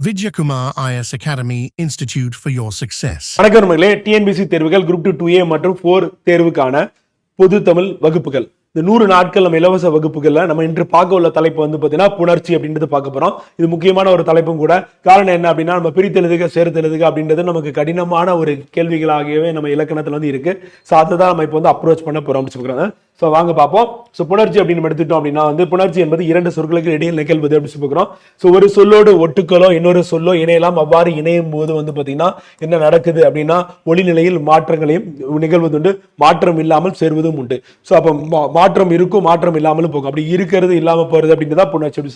Vijayakumar IAS academy institute for your success வணக்கம் நம்மளே TNPSC தேர்வுகள் குரூப் டூ டூ ஏ மற்றும் ஃபோர் தேர்வுக்கான பொது தமிழ் வகுப்புகள். இந்த நூறு நாட்கள் நம்ம இலவச வகுப்புகள்ல நம்ம இன்று பார்க்க உள்ள தலைப்பு வந்து பார்த்தீங்கன்னா புணர்ச்சி அப்படின்றது பார்க்க போறோம். இது முக்கியமான ஒரு தலைப்பும் கூட. காரணம் என்ன அப்படின்னா நம்ம பிரித்தெழுதுக சேர்த்தெழுதுக அப்படின்றது நமக்கு கடினமான ஒரு கேள்விகளாகவே நம்ம இலக்கணத்துல வந்து இருக்கு. ஸோ அதை தான் நம்ம இப்போ வந்து அப்ரோச் பண்ண போறோம் அப்படின்னு ஸோ வாங்க பார்ப்போம். ஸோ புணர்ச்சி அப்படின்னு நம்ம எடுத்துட்டோம் அப்படின்னா வந்து புணர்ச்சி என்பது இரண்டு சொற்களுக்கு இடையில் நிகழ்வது அப்படின்னு சொல்லுகிறோம் ஸோ ஒரு சொல்லோடு ஒட்டுக்களோ இன்னொரு சொல்லோ இணையலாம். அவ்வாறு இணையும் போது வந்து பார்த்தீங்கன்னா என்ன நடக்குது அப்படின்னா ஒளிநிலையில் மாற்றங்களையும் நிகழ்வதுண்டு மாற்றம் இல்லாமல் சேர்வதும் உண்டு. ஸோ அப்போ மா- மாற்றம் இருக்கும் மாற்றம் இல்லாமலும் போகும். அப்படி இருக்கிறது இல்லாமல் போகிறது அப்படின்றதா புணர்ச்சி அப்படி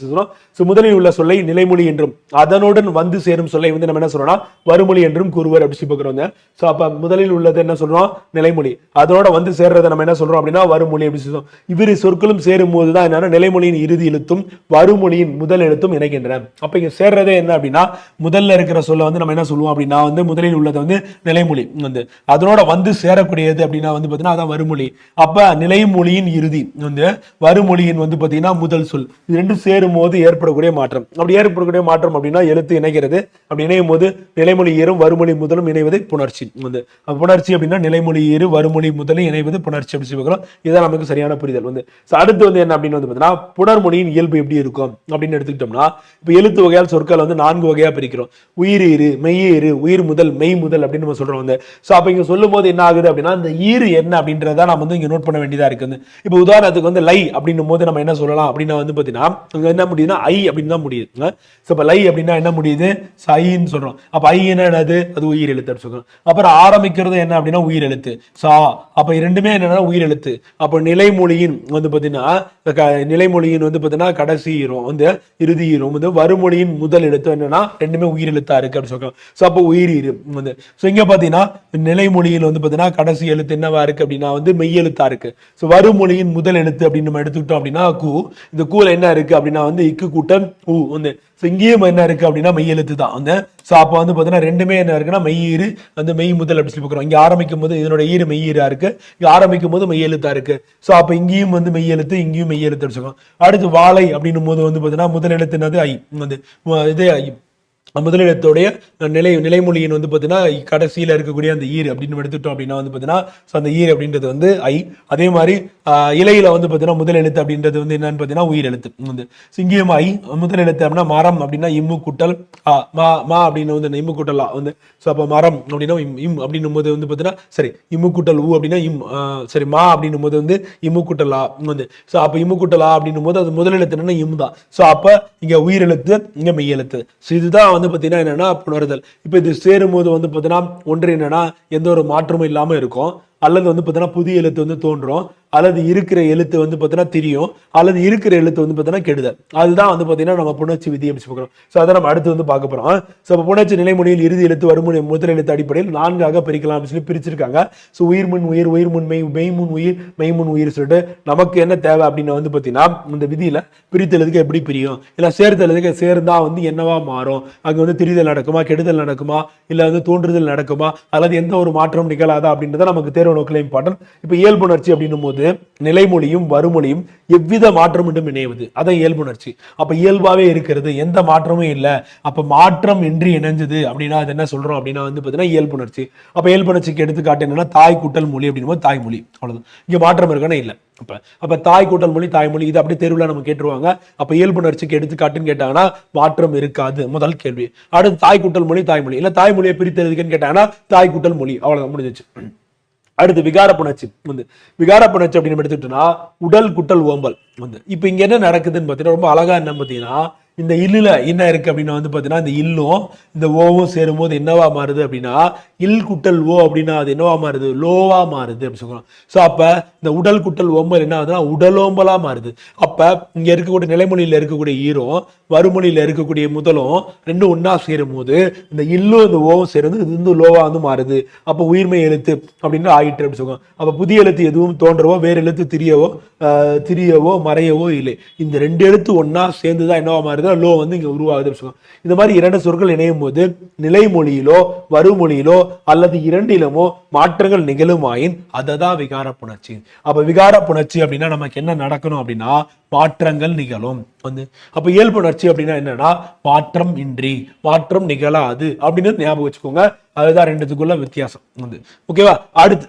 ஸோ முதலில் உள்ள சொல்லை நிலைமொழி என்றும் அதனுடன் வந்து சேரும் சொல்லை வந்து நம்ம என்ன சொல்றோம்னா வறுமொழி என்றும் கூறுவர் அப்படி சொல்லி பார்க்குறோங்க ஸோ அப்போ முதலில் உள்ளது என்ன சொல்றோம்? நிலைமொழி. அதோட வந்து சேர்றதை நம்ம என்ன சொல்றோம் அப்படின்னா வருமொழி அப்படி சொல்றோம். இவ்விரு சொற்களும் சேரும் போது தான் என்னன்னா நிலைமொழியின் இறுதி எழுத்தும் வருமொழியின் முதல் எழுத்தும் இணைக்கின்றன அப்ப இங்கே சேர்றதே என்ன அப்படின்னா முதல்ல இருக்கிற சொல்ல வந்து நம்ம என்ன சொல்லுவோம் அப்படின்னா வந்து முதலில் உள்ளது வந்து நிலைமொழி வந்து அதனோட வந்து சேரக்கூடியது அப்படின்னா வந்து பார்த்தீங்கன்னா அதான் வருமொழி. அப்ப நிலைமொழியின் இறுதி. வந்து வறுமொழியின் வந்து பார்த்தீங்கன்னா முதல் சொல். இது ரெண்டும் சேரும் போது ஏற்படக்கூடிய மாற்றம். அப்படி ஏற்படக்கூடிய மாற்றம் அப்படின்னா எழுத்து இணைகிறது. அப்படி இணையும் போது நிலைமொழி ஏறும் வறுமொழி முதலும் இணைவது புணர்ச்சி. வந்து புணர்ச்சி அப்படின்னா நிலைமொழி ஏறு வறுமொழி முதலும் இணைவது புணர்ச்சி அப்படி சொல்லுகிறோம் இதுதான் நமக்கு சரியான புரிதல். வந்து அடுத்து வந்து என்ன அப்படின்னு வந்து பார்த்தீங்கன்னா புணர்மொழியின் இயல்பு எப்படி இருக்கும் அப்படின்னு எடுத்துக்கிட்டோம்னா இப்போ எழுத்து வகையால் சொற்கள் வந்து நான்கு வகையா பிரிக்கிறோம். உயிர் ஈறு மெய் ஈரு உயிர் முதல் மெய் முதல் அப்படின்னு நம்ம சொல்றோம். வந்து ஸோ அப்போ இங்க சொல்லும் போது என்ன ஆகுது அப்படின்னா இந்த ஈறு என்ன அப்படின்றத நம்ம வந்து இங்க நோட் பண்ண வேண்டியதா இருக்குது இப்போ உதாரணத்துக்கு வந்து லை அப்படின்னும் போது நம்ம என்ன சொல்லலாம் அப்படின்னா வந்து பார்த்தீங்கன்னா அங்க என்ன முடியுதுன்னா ஐ அப்படின்னு தான் முடியுது. ஸோ இப்போ லை அப்படின்னா என்ன முடியுது? ஸோ ஐன்னு சொல்கிறோம் அப்போ ஐ என்னது? அது உயிர் எழுத்து அப்படின்னு சொல்றோம். அப்புறம் ஆரம்பிக்கிறது என்ன அப்படின்னா உயிர் எழுத்து சா அப்போ இரண்டுமே என்னன்னா உயிர் எழுத்து அப்போ நிலைமொழியின் வந்து பார்த்தீங்கன்னா நிலைமொழியின் வந்து பார்த்தீங்கன்னா கடைசி ஈரம் வந்து இறுதி ஈரம் வந்து வறுமொழியின் முதல் எழுத்து என்னன்னா ரெண்டுமே உயிர் எழுத்தா இருக்கு அப்படின்னு சொல்கிறோம் ஸோ அப்போ உயிர் ஈரு வந்து. ஸோ இங்கே பார்த்தீங்கன்னா நிலைமொழியில் வந்து பார்த்தீங்கன்னா கடைசி எழுத்து என்னவா இருக்கு அப்படின்னா வந்து மெய் எழுத்தா இருக்கு. ஸோ வறுமொழி மொழியின் முதல் எழுத்து அப்படின்னு நம்ம எடுத்துக்கிட்டோம் அப்படின்னா கூ. இந்த கூல என்ன இருக்கு அப்படின்னா வந்து இக்கு கூட்டம் ஊ வந்து ஸோ இங்கேயும் என்ன இருக்கு அப்படின்னா மெய் எழுத்து தான். வந்து ஸோ அப்போ வந்து பார்த்தீங்கன்னா ரெண்டுமே என்ன இருக்குன்னா மெய் வந்து மெய் முதல் அப்படின்னு சொல்லி பார்க்குறோம். இங்கே ஆரம்பிக்கும் போது இதனோட ஈறு மெய்யீரா இருக்கு. இங்கே ஆரம்பிக்கும் போது மெய் எழுத்தா இருக்கு. ஸோ அப்போ இங்கேயும் வந்து மெய் எழுத்து இங்கேயும் மெய் எழுத்து அடிச்சுக்கோம் அடுத்து வாழை அப்படின்னும் போது வந்து பார்த்தீங்கன்னா முதல் எழுத்து ஐ. வந்து இதே ஐ. முதலிடத்துடைய நிலை நிலைமொழியின் வந்து பார்த்தீங்கன்னா கடைசியில் இருக்கக்கூடிய அந்த ஈர் அப்படின்னு எடுத்துட்டோம் அப்படின்னா வந்து பார்த்தீங்கன்னா ஸோ அந்த ஈர் அப்படின்றது வந்து ஐ. அதே மாதிரி ஆஹ், இலையில வந்து பார்த்தீங்கன்னா முதல் எழுத்து அப்படின்றது வந்து என்னன்னு பார்த்தீங்கன்னா உயிர் எழுத்து. வந்து சிங்கியம் ஐ முதல் எழுத்து அப்படின்னா மரம் அப்படின்னா இம்மு கூட்டல் ஆ மா மா அப்படின்னு வந்து இம்மு கூட்டல் வந்து ஸோ அப்போ மரம் அப்படின்னா இம் இம் அப்படின்னும் போது வந்து பார்த்தீங்கன்னா சரி இம்மு கூட்டல் ஊ அப்படின்னா இம் ஆஹ், சரி மா அப்படின்னும் போது வந்து இம்மு கூட்டல் ஆ வந்து ஸோ அப்போ இம்மு கூட்டல் ஆ அப்படின்னும் போது அது முதல் எழுத்து என்னன்னா இம் தான். ஸோ அப்போ இங்க உயிர் எழுத்து இங்க மெய் எழுத்து. ஸோ இதுதான் வந்து பார்த்தீங்கன்னா என்னென்னா புணர்தல். இப்போ இது சேரும்போது வந்து பார்த்தீங்கன்னா ஒன்று என்னென்னா எந்த ஒரு மாற்றமும் இல்லாமல் இருக்கும். அல்லது வந்து பார்த்தீங்கன்னா புதிய எழுத்து வந்து தோன்றும். அல்லது இருக்கிற எழுத்து வந்து பார்த்தீங்கன்னா தெரியும். அல்லது இருக்கிற எழுத்து வந்து பார்த்தீங்கன்னா கெடுதல். அதுதான் வந்து பார்த்தீங்கன்னா நம்ம புணர்ச்சி விதி அப்படி பார்க்குறோம் ஸோ அதை நம்ம அடுத்து வந்து பார்க்க போகிறோம் ஸோ இப்போ புணர்ச்சி நிலைமொழியில் இறுதி எழுத்து வருமுனை முதல் எழுத்து அடிப்படையில் நான்காக பிரிக்கலாம் அப்படின்னு சொல்லி பிரிச்சிருக்காங்க. ஸோ உயிர் முன் உயிர் உயிர் முன் மெய் மெய்முன் உயிர் மெய்முன் உயிர் சொல்லிட்டு நமக்கு என்ன தேவை அப்படின்னு வந்து பார்த்தீங்கன்னா இந்த விதியில் பிரித்தெழுதுக்கு எப்படி பிரியும்? இல்லை சேர்த்தெழுதுக்கு சேர்ந்தா வந்து என்னவா மாறும்? அங்கே வந்து திரிதல் நடக்குமா கெடுதல் நடக்குமா? இல்லை வந்து தோன்றுதல் நடக்குமா? அல்லது எந்த ஒரு மாற்றம் நிகழாதா அப்படின்றத நமக்கு தேர்வு நோக்கில் இம்பார்ட்டன்ட் இப்போ இயல்புணர்ச்சி அப்படின்னும் போது நிலைமொழியும் வறுமொழியும் எவ்வித மாற்றமின்றும் இணைவது அதான் இயல்புணர்ச்சி. அப்போ இயல்பாவே இருக்கிறது எந்த மாற்றமும் இல்லை. அப்ப மாற்றம் இன்றி இணைஞ்சது அப்படின்னா அது என்ன சொல்றோம் அப்படின்னா வந்து பார்த்தீங்கன்னா இயல்புணர்ச்சி. அப்போ இயல்புணர்ச்சிக்கு எடுத்துக்காட்டு என்னன்னா தாய் கூட்டல் மொழி அப்படின்னும் போது தாய்மொழி அவ்வளவுதான். இங்கே மாற்றம் இருக்கானே இல்லை. அப்ப அப்போ தாய் கூட்டல் மொழி தாய்மொழி இது அப்படியே தெருவில் நம்ம கேட்டுருவாங்க. அப்ப இயல்புணர்ச்சிக்கு எடுத்துக்காட்டுன்னு கேட்டாங்கன்னா மாற்றம் இருக்காது. முதல் கேள்வி. அடுத்து தாய் கூட்டல் மொழி தாய்மொழி இல்லை தாய்மொழியை பிரித்தெழுதுக்குன்னு கேட்டாங்கன்னா தாய் கூட்டல் மொழி. அவ்வளோதான் முடிஞ்சிச்சு. அடுத்து விகார புணர்ச்சி வந்து. விகார புணர்ச்சி அப்படின்னு எடுத்துக்கிட்டோம்னா உடல் குட்டல் ஓம்பல் வந்து. இப்போ இங்க என்ன நடக்குதுன்னு பார்த்தீங்கன்னா ரொம்ப அழகா என்ன பார்த்தீங்கன்னா இந்த இல்லில் என்ன இருக்குது அப்படின்னா வந்து பார்த்தீங்கன்னா இந்த இல்லும் இந்த ஓவும் சேரும்போது என்னவா மாறுது அப்படின்னா இல் குட்டல் ஓ அப்படின்னா அது என்னவா மாறுது? லோவாக மாறுது அப்படின்னு சொல்லலாம் ஸோ அப்போ இந்த உடல் குட்டல் ஓம்பல் என்ன ஆகுதுன்னா உடலோம்பலாக மாறுது. அப்போ இங்கே இருக்கக்கூடிய நிலைமொழியில் இருக்கக்கூடிய ஈரம் வறுமொழியில் இருக்கக்கூடிய முதலும் ரெண்டும் ஒன்றா சேரும் போது இந்த இல்லும் இந்த ஓவும் சேர்ந்து இது வந்து லோவாக வந்து மாறுது. அப்போ உயிர்மை எழுத்து அப்படின்னு ஆயிட்டு அப்படின்னு சொல்லுவோம் அப்போ புதிய எழுத்து எதுவும் தோன்றவோ வேறு எழுத்து திரியவோ திரியவோ மறையவோ இல்லை. இந்த ரெண்டு எழுத்து ஒன்றா சேர்ந்து தான் என்னவா மாறுது? ஆயிருது லோ வந்து இங்க உருவாகுதுன்னு சொல்லுவோம் இந்த மாதிரி இரண்டு சொற்கள் இணையும் போது நிலைமொழியிலோ வருமொழியிலோ அல்லது இரண்டிலுமோ மாற்றங்கள் நிகழுமாயின் அததான் விகார புணர்ச்சி. அப்போ விகார புணர்ச்சி அப்படின்னா நமக்கு என்ன நடக்கணும் அப்படின்னா மாற்றங்கள் நிகழும். வந்து அப்போ இயல்புணர்ச்சி அப்படின்னா என்னன்னா மாற்றம் இன்றி மாற்றம் நிகழாது அப்படின்னு ஞாபகம் வச்சுக்கோங்க. அதுதான் ரெண்டுத்துக்குள்ள வித்தியாசம். வந்து ஓகேவா அடுத்து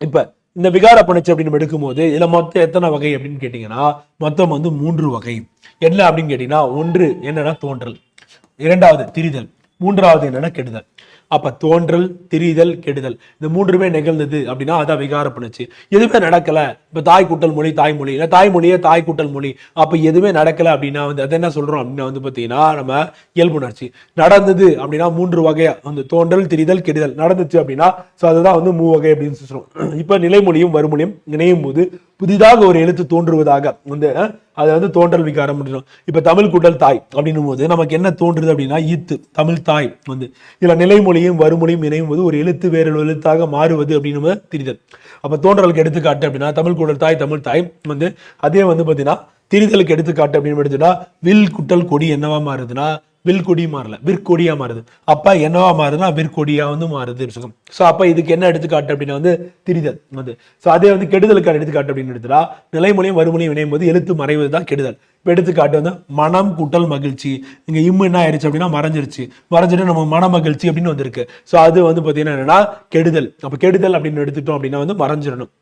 இப்ப இந்த விகார பணிச்சு அப்படின்னு எடுக்கும்போது இதுல மொத்தம் எத்தனை வகை அப்படின்னு கேட்டீங்கன்னா மொத்தம் வந்து மூன்று வகை. என்ன அப்படின்னு கேட்டீங்கன்னா ஒன்று என்னன்னா தோன்றல் இரண்டாவது திரிதல் மூன்றாவது என்னன்னா கெடுதல். அப்போ தோன்றல் திரிதல் கெடுதல். இந்த மூன்றுமே நிகழ்ந்தது அப்படின்னா அதான் விகார புணர்ச்சி. எதுவுமே நடக்கலை. இப்போ தாய் கூட்டல் மொழி தாய்மொழி இல்லை தாய்மொழியே தாய் கூட்டல் மொழி. அப்போ எதுவுமே நடக்கல அப்படின்னா வந்து அதை என்ன சொல்கிறோம் அப்படின்னா வந்து பார்த்தீங்கன்னா நம்ம இயல்புணர்ச்சி நடந்தது அப்படின்னா மூன்று வகையாக வந்து தோன்றல் திரிதல் கெடுதல். நடந்துச்சு அப்படின்னா ஸோ அதுதான் வந்து மூ வகை அப்படின்னு சொல்கிறோம் இப்போ நிலைமொழியும் வறுமொழியும் இணையும் போது புதிதாக ஒரு எழுத்து தோன்றுவதாக. வந்து அதை வந்து தோன்றல் விகாரம் அப்படின்னு இப்போ தமிழ் குடல் தாய் அப்படின்னும் போது நமக்கு என்ன தோன்றுது அப்படின்னா ஈத்து தமிழ் தாய் வந்து. இதில் நிலைமொழியும் வறுமொழியும் இணையும் போது ஒரு எழுத்து வேறொரு எழுத்தாக மாறுவது அப்படின்னு திரிதல். அப்போ தோன்றலுக்கு எடுத்துக்காட்டு அப்படின்னா தமிழ் குடல் தாய் தமிழ் தாய் வந்து அதே வந்து பார்த்தீங்கன்னா திரிதலுக்கு எடுத்துக்காட்டு அப்படின்னு எடுத்துட்டா வில் குட்டல் கொடி என்னவா மாறுதுன்னா வில்கொடி மாறல. விற்கொடியா மாறுது. அப்ப என்னவா மாறுதுன்னா விற்கொடியா வந்து மாறுது சோ அப்ப இதுக்கு என்ன எடுத்துக்காட்டு அப்படின்னா வந்து திரிதல் வந்து. சோ அதே வந்து கெடுதலுக்கான எடுத்துக்காட்டு அப்படின்னு எடுத்துட்டா நிலைமொழியும் வறுமொழியும் இணையும் போது எழுத்து மறைவது தான் கெடுதல். இப்ப எடுத்துக்காட்டு வந்து மனம் கூட்டல் மகிழ்ச்சி. இங்க இம்மு என்ன ஆயிடுச்சு அப்படின்னா மறைஞ்சிருச்சு. மறைஞ்சிட்டு நம்ம மன மகிழ்ச்சி அப்படின்னு வந்திருக்கு. சோ அது வந்து பாத்தீங்கன்னா என்னன்னா கெடுதல். அப்ப கெடுதல் அப்படின்னு எடுத்துட்டோம் அப்படின்னா வந்து மறைஞ்சிடணும்.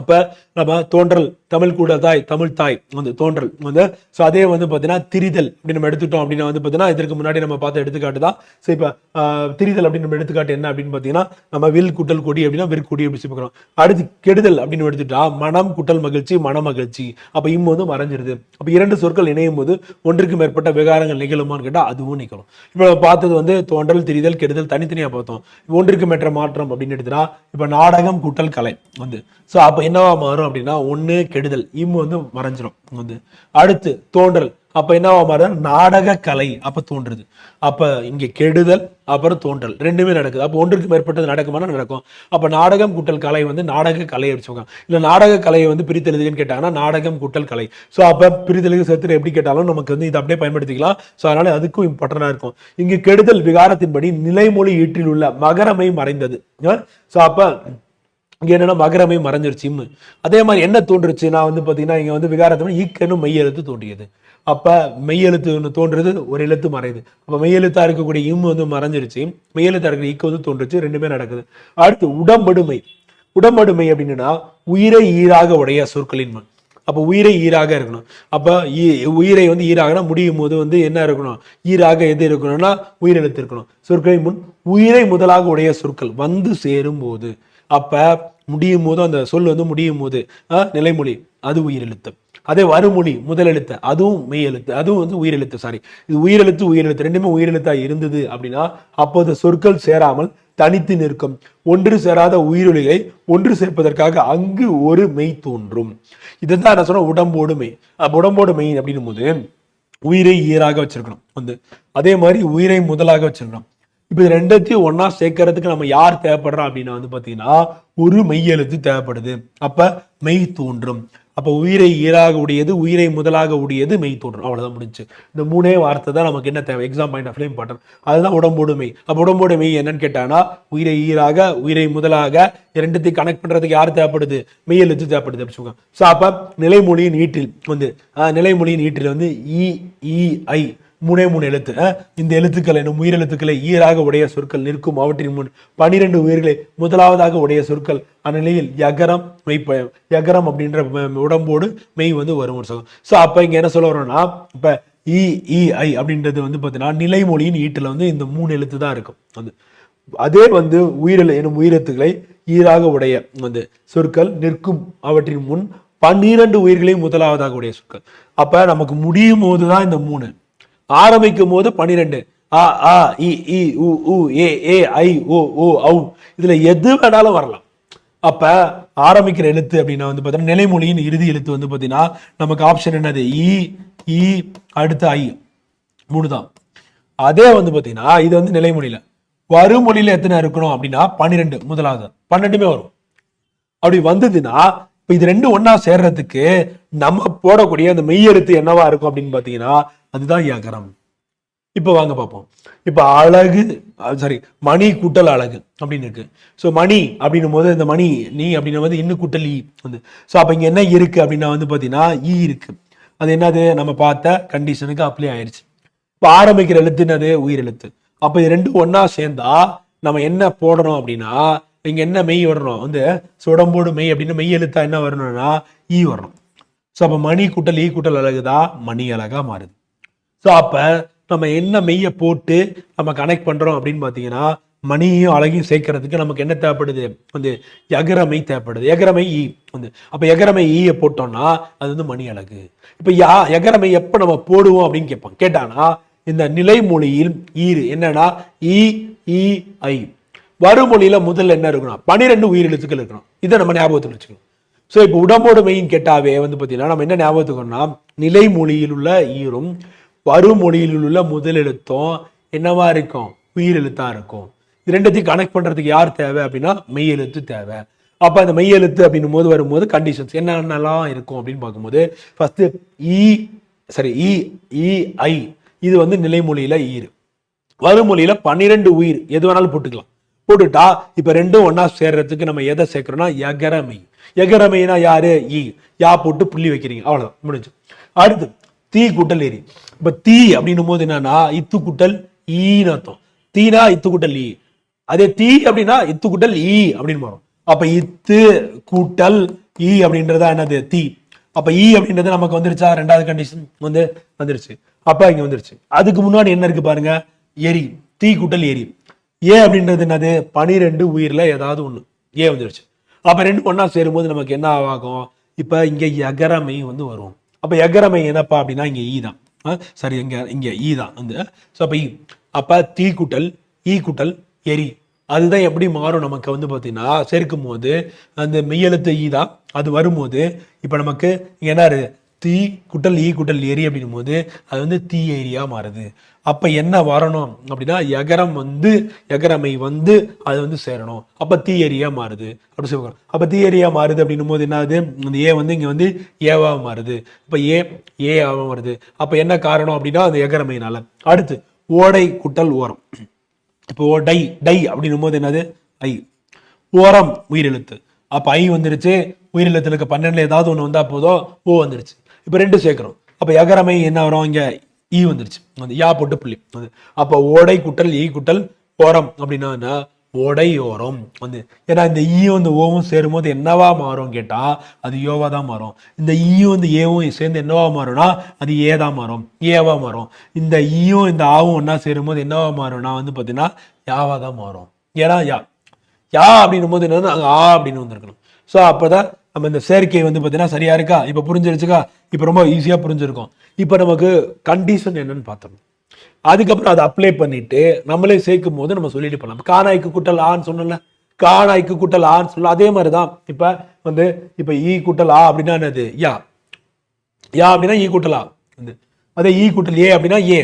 அப்போ நம்ம தோன்றல் தமிழ் கூட தாய் தமிழ் தாய் வந்து தோன்றல் வந்து ஸோ அதே வந்து பார்த்தீங்கன்னா திரிதல் அப்படின்னு நம்ம எடுத்துட்டோம் அப்படின்னா வந்து பார்த்தீங்கன்னா இதற்கு முன்னாடி நம்ம பார்த்த எடுத்துக்காட்டு தான். ஸோ இப்போ திரிதல் அப்படின்னு நம்ம எடுத்துக்காட்டு என்ன அப்படின்னு பார்த்தீங்கன்னா நம்ம வில் குட்டல் கொடி அப்படின்னா விற்கொடி அப்படி பார்க்குறோம். அடுத்து கெடுதல் அப்படின்னு எடுத்துட்டா மனம் குட்டல் மகிழ்ச்சி மன மகிழ்ச்சி அப்போ இம்மு வந்து மறைஞ்சிருது. அப்போ இரண்டு சொற்கள் இணையும் போது ஒன்றுக்கு மேற்பட்ட விகாரங்கள் நிகழுமான்னு கேட்டால் அதுவும் நிகழும். இப்போ பார்த்தது வந்து தோன்றல் திரிதல் கெடுதல் தனித்தனியாக பார்த்தோம். ஒன்றுக்கு மேற்ற மாற்றம் அப்படின்னு எடுத்துட்டா இப்போ நாடகம் குட்டல் கலை வந்து. ஸோ அப்போ என்னவா மாறும் அப்படின்னா ஒன்று கெடுதல் இம்மு வந்து மறைஞ்சிரும். வந்து அடுத்து தோன்றல். அப்ப என்னவா மாறும் நாடக கலை அப்ப தோன்றுது. அப்ப இங்க கெடுதல் அப்புறம் தோன்றல். ரெண்டுமே நடக்குது. அப்போ ஒன்றுக்கு மேற்பட்டது நடக்குமானா நடக்கும். அப்ப நாடகம் கூட்டல் கலை வந்து நாடக கலை அடிச்சுவாங்க இல்லை நாடக கலையை வந்து பிரித்தெழுதுன்னு கேட்டாங்கன்னா நாடகம் கூட்டல் கலை. ஸோ அப்ப பிரித்தெழுகு சேர்த்து எப்படி கேட்டாலும் நமக்கு வந்து இதை அப்படியே பயன்படுத்திக்கலாம். ஸோ அதனால அதுக்கும் இம்பார்ட்டண்டா இருக்கும். இங்கே கெடுதல் விகாரத்தின்படி நிலைமொழி ஈற்றில் உள்ள மகரமை மறைந்தது. ஸோ அப்ப இங்கே என்னன்னா மகரமே மறைஞ்சிருச்சு இம்மு அதே மாதிரி என்ன தோன்றுச்சு? நான் வந்து பார்த்தீங்கன்னா இங்கே வந்து விகாரத்தை ஈக்கன்னு மெய்யெழுத்து தோன்றியது. அப்ப மெய்யெழுத்து ஒன்று தோன்றுறது ஒரு எழுத்து மறையுது. அப்போ மெய்யெழுத்தாக இருக்கக்கூடிய இம்மு வந்து மறைஞ்சிருச்சு. மெய்யெழுத்தாக இருக்கிற ஈக்கு வந்து தோன்றுச்சு. ரெண்டுமே நடக்குது. அடுத்து உடம்படுமை. உடம்படுமை அப்படின்னா உயிரை ஈராக உடைய சொற்களின் மண் அப்போ உயிரை ஈராக இருக்கணும். அப்போ ஈ- உயிரை வந்து ஈராகனா முடியும் போது வந்து என்ன இருக்கணும்? ஈராக எது இருக்கணும்னா உயிரெழுத்து இருக்கணும். சொற்களின் முன் உயிரை முதலாக உடைய சொற்கள் வந்து சேரும் போது அப்ப முடியும் போது அந்த சொல் வந்து முடியும் போது ஆஹ், நிலைமொழி அது உயிரெழுத்து. அதே வறுமொழி முதலெழுத்து அதுவும் மெய் எழுத்து அதுவும் வந்து உயிரெழுத்து சாரி இது உயிரெழுத்து உயிரெழுத்து ரெண்டுமே உயிரெழுத்தா இருந்தது அப்படின்னா அப்போது சொற்கள் சேராமல் தனித்து நிற்கும். ஒன்று சேராத உயிரொலிகளை ஒன்று சேர்ப்பதற்காக அங்கு ஒரு மெய் தோன்றும். இதுதான் நான் சொன்ன உடம்போடு மெய். உடம்போடு மெய் அப்படின்னும் போது உயிரை ஈராக வச்சிருக்கணும். வந்து அதே மாதிரி உயிரை முதலாக வச்சிருக்கணும். இப்போ இது ரெண்டத்தையும் ஒன்றா சேர்க்கறதுக்கு நம்ம யார் தேவைப்படுறோம் அப்படின்னா வந்து பார்த்தீங்கன்னா ஒரு மெய் எழுத்து தேவைப்படுது. அப்போ மெய் தோன்றும். அப்போ உயிரை ஈராக உடையது உயிரை முதலாக உடையது மெய் தோன்றும். அவ்வளோதான் முடிஞ்சு. இந்த மூணே வார்த்தை தான் நமக்கு என்ன தேவை? எக்ஸாம் பாயிண்ட் ஆஃப் இம்பார்ட்டன் அதுதான் உடம்போடு மெய். அப்போ உடம்போடு மெய் என்னன்னு கேட்டானா உயிரை ஈராக உயிரை முதலாக இரண்டுத்தையும் கனெக்ட் பண்ணுறதுக்கு யார் தேவைப்படுது? மெய் எழுத்து தேவைப்படுது அப்படின்னு சொல்லுவாங்க. ஸோ அப்போ நிலைமொழியின் ஈட்டில் வந்து நிலைமொழியின் ஈட்டில் வந்து இ மூணே மூணு எழுத்து. இந்த எழுத்துக்கள் என்னும் உயிரெழுத்துக்களை ஈராக உடைய சொற்கள் நிற்கும். அவற்றின் முன் பனிரெண்டு உயிர்களை முதலாவதாக உடைய சொற்கள். அந்நிலையில் யகரம் மெய் யகரம் அப்படின்ற உடம்போடு மெய் வந்து வரும் ஒரு சொல்லும் ஸோ அப்போ இங்கே என்ன சொல்ல வரோம்னா இப்போ இ அப்படின்றது வந்து பார்த்தீங்கன்னா நிலைமொழியின் ஈட்டில் வந்து இந்த மூணு எழுத்து தான் இருக்கும். வந்து அதே வந்து உயிரில் எனும் உயிரெழுத்துக்களை ஈராக உடைய வந்து சொற்கள் நிற்கும். அவற்றின் முன் பன்னிரண்டு உயிர்களையும் முதலாவதாக உடைய சொற்கள். அப்போ நமக்கு முடியும் போது தான் இந்த மூணு. ஆரம்பிக்கும் போது பன்னிரெண்டு ஆ ஆ இ இ உ உ ஏ ஏ ஐ ஓ ஓ ஔ. இதுல எது வேணாலும் வரலாம். அப்ப ஆரம்பிக்கிற எழுத்து அப்படின்னா வந்து பார்த்தீங்கன்னா நிலைமொழியின் இறுதி எழுத்து வந்து பார்த்தீங்கன்னா நமக்கு ஆப்ஷன் என்னது? இ இ அடுத்து ஐ. மூணு தான் அதே வந்து பார்த்தீங்கன்னா இது வந்து நிலைமொழியில. வருமொழியில எத்தனை இருக்கணும் அப்படின்னா பன்னிரெண்டு முதலாவது. பன்னெண்டுமே வரும். அப்படி வந்ததுன்னா இப்ப இது ரெண்டும் ஒன்னா சேர்றதுக்கு நம்ம போடக்கூடிய அந்த மெய்யெழுத்து என்னவா இருக்கும் அப்படின்னு பாத்தீங்கன்னா அதுதான் யகரம் இப்போ வாங்க பார்ப்போம் இப்போ அழகு சாரி மணி கூட்டல் அழகு அப்படின்னு இருக்கு. ஸோ மணி அப்படின்னும் போது இந்த மணி நீ அப்படின்னும் போது இன்னும் கூட்டல் ஈ வந்து. ஸோ அப்போ இங்கே என்ன இருக்கு அப்படின்னா வந்து பார்த்தீங்கன்னா ஈ இருக்கு. அது என்னது? நம்ம பார்த்த கண்டிஷனுக்கு அப்ளை ஆயிடுச்சு இப்போ ஆரம்பிக்கிற எழுத்து என்னது? உயிர் எழுத்து. அப்போ இது ரெண்டும் ஒன்றா சேர்ந்தா நம்ம என்ன போடணும் அப்படின்னா இங்கே என்ன மெய் வரணும்? வந்து சுடம்போடு மெய் அப்படின்னு மெய் எழுத்தா என்ன வரணும்னா ஈ வரணும். ஸோ அப்போ மணி கூட்டல் ஈ கூட்டல் அழகுதான் மணி அழகா மாறுது. ஸோ அப்போ நம்ம என்ன மெய்யை போட்டு நம்ம கனெக்ட் பண்ணுறோம் அப்படின்னு பார்த்தீங்கன்னா மணியும் அழகையும் சேர்க்கறதுக்கு நமக்கு என்ன தேவைப்படுது? வந்து எகரமை தேவைப்படுது. எகரமை ஈ வந்து. அப்போ எகரமை ஈயை போட்டோம்னா அது வந்து மணி அழகு. இப்போ யா எகரமை எப்போ நம்ம போடுவோம் அப்படின்னு கேட்பாங்க கேட்டானா இந்த நிலைமொழியில் ஈறு. என்னன்னா இ ஈ ஐ. முதல்ல என்ன இருக்கணும் பனிரெண்டு உயிரெழுத்துக்கள் இருக்கணும். இதை நம்ம ஞாபகத்தில் வச்சுக்கணும். ஸோ இப்போ உடம்போடு மெயின் கேட்டாவே வந்து பார்த்தீங்கன்னா நம்ம என்ன ஞாபகத்துக்கணும்னா நிலைமொழியில் உள்ள ஈரும் வருமொழியில் உள்ள முதலெழுத்தும் என்னவா இருக்கும்? உயிர் எழுத்தா இருக்கும். இது ரெண்டத்தையும் கனெக்ட் பண்றதுக்கு யார் தேவை அப்படின்னா மெய் எழுத்து தேவை. அப்ப அந்த மெய் எழுத்து அப்படின்னும் போது வரும்போது கண்டிஷன்ஸ் என்னென்னலாம் இருக்கும் அப்படின்னு பார்க்கும்போது ஃபர்ஸ்ட் இ சரி இ இ ஐ இது வந்து நிலைமொழியில ஈர் வருமொழியில பன்னிரெண்டு உயிர் எது வேணாலும் போட்டுக்கலாம். போட்டுட்டா இப்ப ரெண்டும் ஒன்னா சேர்றதுக்கு நம்ம எதை சேர்க்கிறோம்னா எகரமை. எகரமைனா யாரு? ஈ யா போட்டு புள்ளி வைக்கிறீங்க. அவ்வளவுதான் முடிஞ்சு. அடுத்து தீ கூட்டல் எரி இப்ப தீ அப்படின்னும் போது என்னன்னா இத்து கூட்டல் ஈன்னு அர்த்தம். தீனா இத்து கூட்டல் ஈ. அதே தீ அப்படின்னா இத்து கூட்டல் ஈ அப்படின்னு வரும். அப்ப இத்து கூட்டல் ஈ அப்படின்றதா என்னது? தீ. அப்ப ஈ அப்படின்றது நமக்கு வந்துருச்சா? ரெண்டாவது கண்டிஷன் வந்து வந்துருச்சு. அப்ப இங்க வந்துருச்சு. அதுக்கு முன்னாடி என்ன இருக்கு பாருங்க? எரி தீ கூட்டல் எரி ஏ அப்படின்றது என்னது? பனிரெண்டு உயிர்ல ஏதாவது ஒண்ணு. ஏ வந்துருச்சு. அப்ப ரெண்டு ஒண்ணா சேரும்போது நமக்கு என்ன ஆகும்? இப்ப இங்க எகரமை வந்து வரும். அப்போ எகரமை என்னப்பா அப்படின்னா இங்கே ஈ தான். ஆ, சரி இங்கே இங்கே ஈ தான் அந்த ஸோ அப்போ ஈ அப்போ தீ குட்டல் ஈ குட்டல் எரி. அதுதான் எப்படி மாறும் நமக்கு வந்து பார்த்தீங்கன்னா சேர்க்கும் போது அந்த மெய்யெழுத்து ஈ தான் அது வரும்போது இப்போ நமக்கு என்ன தீ குட்டல் ஈ குட்டல் எரி அப்படின்னும் போது அது வந்து தீ ஏரியா மாறுது. அப்போ என்ன வரணும் அப்படின்னா எகரம் வந்து எகரமை வந்து அது வந்து சேரணும். அப்போ தீ ஏரியா மாறுது. அப்படி சொல்லுவாங்க. அப்போ தீ ஏரியா மாறுது அப்படின்னும் போது என்ன ஆகுது அந்த ஏ வந்து இங்கே வந்து ஏவாக மாறுது. இப்போ ஏ ஏவாக மாறுது. அப்போ என்ன காரணம் அப்படின்னா அந்த எகரமையினால. அடுத்து ஓடை குட்டல் ஓரம். இப்போ ஓ டை டை அப்படின்னும் போது என்னது? ஐ. ஓரம் உயிரெழுத்து. அப்போ ஐ வந்துருச்சு. உயிரிழத்தில் இருக்க பன்னெண்டுல ஏதாவது ஒன்று வந்தால் போதும். ஓ வந்துருச்சு. இப்போ ரெண்டு சேர்க்குறோம். அப்போ எகரமை என்ன வரும்? இங்கே ஈ e வந்துருச்சு. அந்த யா போட்டு புள்ளி. அது அப்போ ஓடை குட்டல் ஈ குட்டல் ஓரம் அப்படின்னா ஓடை ஓரம். வந்து ஏன்னா இந்த e ஈயும் இந்த ஓவும் சேரும்போது என்னவா மாறும் கேட்டால் அது யோவா தான் மாறும். இந்த ஈயும் இந்த ஏவும் சேர்ந்து என்னவா மாறும்னா அது ஏ தான் மாறும். ஏவா மாறும். இந்த ஈயும் இந்த ஆவும் ஒண்ணா சேரும்போது என்னவா மாறும்னா வந்து பார்த்தீங்கன்னா யாவா தான் மாறும். ஏன்னா யா யா அப்படின்னும் போது என்னன்னா அங்க ஆ அப்படின்னு வந்திருக்கணும். ஸோ அப்பதான் நம்ம இந்த செயற்கை வந்து பார்த்தீங்கன்னா சரியா இருக்கா? இப்போ புரிஞ்சிருச்சுக்கா? இப்போ ரொம்ப ஈஸியாக புரிஞ்சிருக்கும். இப்போ நமக்கு கண்டிஷன் என்னன்னு பார்த்தோம். அதுக்கப்புறம் அதை அப்ளை பண்ணிட்டு நம்மளே சேர்க்கும் போது நம்ம சொல்லிட்டு போகலாம் காணாய்க்கு கூட்டல் ஆன்னு சொன்னல காணாய்க்கு கூட்டல் ஆன்னு சொல்லலாம் அதே மாதிரி தான் இப்போ வந்து இப்போ ஈ e குட்டல் ஆ அப்படின்னா என்னது? யா. யா அப்படின்னா ஈ கூட்டல் ஆ. வந்து அதே ஈ கூட்டல் ஏ அப்படின்னா ஏ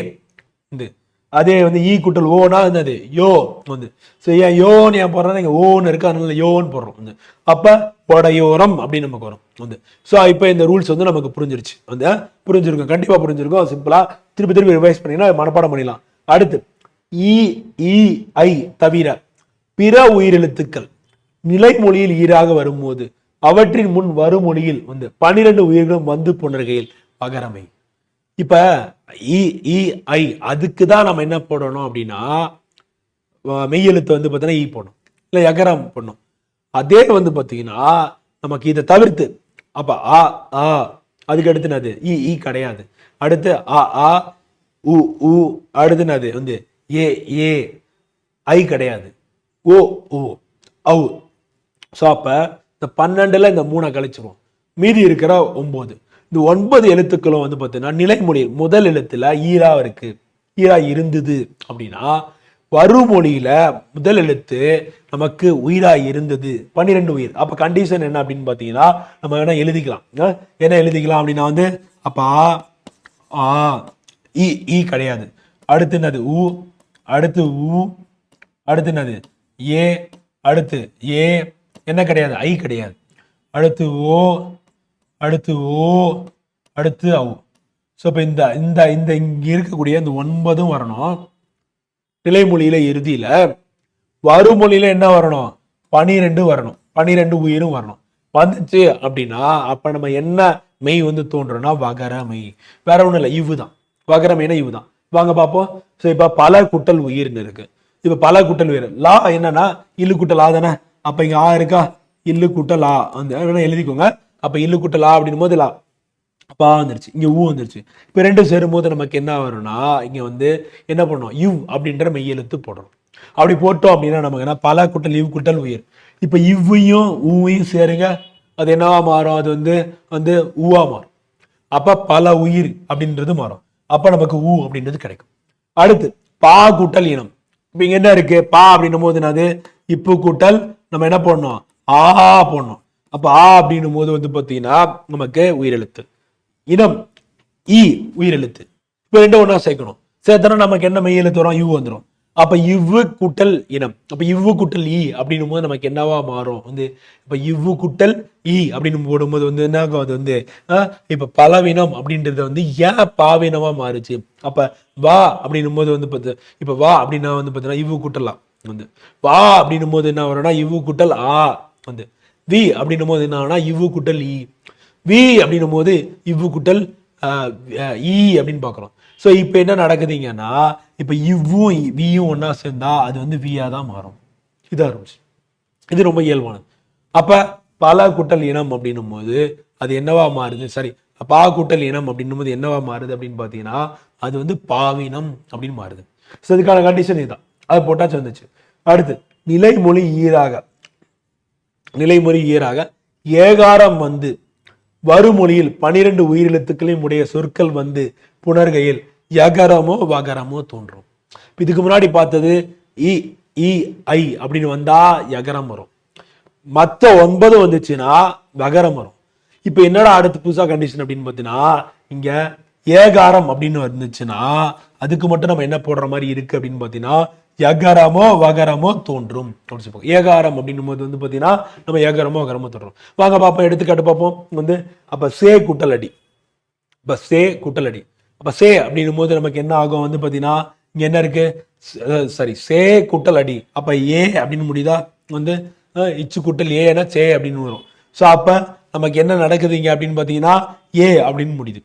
வந்து அதே வந்து ஈ கூட்டல் ஓனா என்னது? யோ வந்து. சரி ஏன் யோன்னு ஏன் போடுறோம் இங்கே ஓன்னு இருக்கு அதனால யோன்னு போடுறோம். வந்து. அப்போ படையோரம் அப்படின்னு நமக்கு வரும். வந்து. ஸோ இப்போ இந்த ரூல்ஸ் வந்து நமக்கு புரிஞ்சிருச்சு. வந்து புரிஞ்சிருக்கும். கண்டிப்பாக புரிஞ்சிருக்கும். சிம்பிளாக திருப்பி திருப்பி ரிவைஸ் பண்ணிங்கன்னா மனப்பாடம் பண்ணிடலாம். அடுத்து இ இ ஐ தவிர பிற உயிரெழுத்துக்கள் நிலைமொழியில் ஈராக வரும்போது அவற்றின் முன் வருமொழியில் வந்து பனிரெண்டு உயிர்களும் வந்து புணர்கையில் பகரமை. இப்ப இ இ ஐ அதுக்கு தான் நம்ம என்ன போடணும் அப்படின்னா மெய்யெழுத்து வந்து பார்த்தீங்கன்னா இ போடணும். இல்லை எகரம் போடணும். அதே வந்து பார்த்தீங்கன்னா நமக்கு இதை தவிர்த்து அப்ப ஆ ஆ அதுக்கு அடுத்து என்னது? இ கிடையாது. அடுத்து ஆ ஆ உ உ அடுத்து என்னது? வந்து ஏ ஏ ஐ கிடையாது. ஓ ஓ ஔ. ஸோ அப்போ இந்த பன்னெண்டுல இந்த மூணை கழிச்சிருவோம். மீதி இருக்கிற ஒம்பது. இந்த ஒன்பது எழுத்துக்களும் வந்து பார்த்தீங்கன்னா நிலைமொழி முதல் எழுத்துல ஈரா இருக்கு. ஈரா இருந்தது அப்படின்னா வருமொழியில முதல் எழுத்து நமக்கு உயிரா இருந்தது. பன்னிரெண்டு உயிர். அப்ப கண்டிஷன் என்ன அப்படின்னு பார்த்தீங்கன்னா நம்ம வேணா எழுதிக்கலாம். என்ன எழுதிக்கலாம் அப்படின்னா வந்து அப்ப ஆ ஆ இ ஈ கிடையாது. அடுத்து என்னது? உ அடுத்து உ அடுத்து என்னது? ஏ அடுத்து ஏ என்ன கிடையாது? ஐ கிடையாது. அடுத்து ஓ அடுத்து ஓ அடுத்து அவு ஸோ இப்போ இந்த இந்த இந்த இங்கே இருக்கக்கூடிய இந்த ஒன்பதும் வரணும். நிலைமொழியில் இறுதியில் வறுமொழியில் என்ன வரணும்? பனிரெண்டு வரணும். பனிரெண்டு உயிரும் வரணும். வந்துச்சு அப்படின்னா அப்போ நம்ம என்ன மெய் வந்து தோன்றோம்னா வகர மெய். வேற ஒன்றும் இல்லை இவ்வு தான் வகர மெய்னா இவ்வு தான் வாங்க பார்ப்போம் ஸோ இப்போ பல குட்டல் உயிர்னு இருக்கு. இப்போ பல குட்டல் உயிர். லா என்னன்னா இல்லு குட்டல் ஆ தானே? அப்போ இங்கே ஆ இருக்கா? இல்லு குட்டல். ஆ அந்த எழுதிக்கோங்க. அப்போ இல்லு குட்டல் அப்படின்னும் போது லா பா வந்துருச்சு. இங்கே ஊ வந்துருச்சு. இப்போ ரெண்டும் சேரும்போது நமக்கு என்ன வரும்னா இங்கே வந்து என்ன பண்ணோம்? இவ் அப்படின்ற மெய் எழுத்து போடணும் அப்படி போட்டோம் அப்படின்னா நமக்கு என்ன? பல குட்டல் இவ் குட்டல் உயிர். இப்போ இவ்வையும் ஊவையும் சேருங்க. அது என்னவா மாறும்? அது வந்து வந்து ஊவா மாறும். அப்போ பல உயிர் அப்படின்றது மாறும். அப்போ நமக்கு ஊ அப்படின்றது கிடைக்கும். அடுத்து பா கூட்டல் இனம். இப்போ இங்கே என்ன இருக்கு? பா அப்படின்னும் போது என்னது? இப்பு கூட்டல் நம்ம என்ன பண்ணோம் ஆ போடணும். அப்ப ஆ அப்படின்னும் போது வந்து பாத்தீங்கன்னா நமக்கு உயிரெழுத்து. இனம் இ உயிரெழுத்து. இப்ப ரெண்டும் ஒண்ணா சேர்க்கணும். சேர்த்தனா நமக்கு என்ன மெய் எழுத்து வரும்? யூ வந்துடும் அப்ப இவ்வு குட்டல் இனம். அப்ப இவ்வு குட்டல் இ அப்படின்னும் போது நமக்கு என்னவா மாறும்? வந்து இப்ப இவ்வு குட்டல் இ அப்படின்னு போடும்போது வந்து என்ன ஆகும்? அது வந்து ஆஹ், இப்ப பலவினம் அப்படின்றது வந்து ஏன் பாவினமா மாறுச்சு. அப்ப வா அப்படின்னும் போது வந்து பார்த்து இப்போ வா அப்படின்னா வந்து பார்த்தீங்கன்னா இவ்வு குட்டலாம் வந்து வா அப்படின்னும் போது என்ன வரும்னா இவ்வு குட்டல் ஆ. வந்து வி அப்படின்னும் போது என்ன ஆகும்னா இவ்வு குட்டல் இ. வி அப்படின்னும் போது இவ்வு குட்டல் இ அப்படின்னு பார்க்குறோம். ஸோ இப்போ என்ன நடக்குதுங்கன்னா இப்போ இவ்வும் வியும் ஒன்றா சேர்ந்தா அது வந்து வியாக தான் மாறும். இதாக இருந்துச்சு. இது ரொம்ப இயல்பானது. அப்போ பல குட்டல் இனம் அப்படின்னும் போது அது என்னவா மாறுது? சரி பா குட்டல் இனம் அப்படின்னும் போது என்னவா மாறுது அப்படின்னு பார்த்தீங்கன்னா அது வந்து பாவினம் அப்படின்னு மாறுது. ஸோ இதுக்கான கண்டிஷன் இதுதான். அது போட்டாச்சு வந்துச்சு. அடுத்து நிலைமொழி ஈராக நிலைமொழி ஈராக ஏகாரம் வந்து வருமொழியில் பனிரெண்டு உயிரெழுத்துக்களையும் உடைய சொற்கள் வந்து புணர்கையில் யகரமோ வகரமோ தோன்றும். இதுக்கு முன்னாடி பார்த்தது இ இ ஐ அப்படின்னு வந்தா யகரம் வரும். மற்ற ஒன்பது வந்துச்சுன்னா வகரம் வரும். இப்போ என்னடா அடுத்து புதுசாக கண்டிஷன் அப்படின்னு பார்த்தீங்கன்னா இங்கே ஏகாரம் அப்படின்னு வந்துச்சுன்னா அதுக்கு மட்டும் நம்ம என்ன போடுற மாதிரி இருக்கு அப்படின்னு பார்த்தீங்கன்னா யகரமோ வகரமோ தோன்றும். அப்படின்னு ஏகாரம் அப்படின்னும் போது வந்து பார்த்தீங்கன்னா நம்ம ஏகாரமோ வகரமோ தோன்றும். வாங்க பார்ப்போம் எடுத்துக்காட்டு பார்ப்போம் வந்து அப்போ சே குட்டல் அடி. சே குட்டல் அடி. சே அப்படின்னும் போது நமக்கு என்ன ஆகும் வந்து பார்த்தீங்கன்னா இங்கே என்ன இருக்கு? சாரி சே குட்டல் அடி. அப்போ ஏ அப்படின்னு முடியுதா? வந்து இச்சு குட்டல் ஏன்னா சே அப்படின்னு வரும். ஸோ அப்போ நமக்கு என்ன நடக்குதுங்க அப்படின்னு பார்த்தீங்கன்னா ஏ அப்படின்னு முடியுது.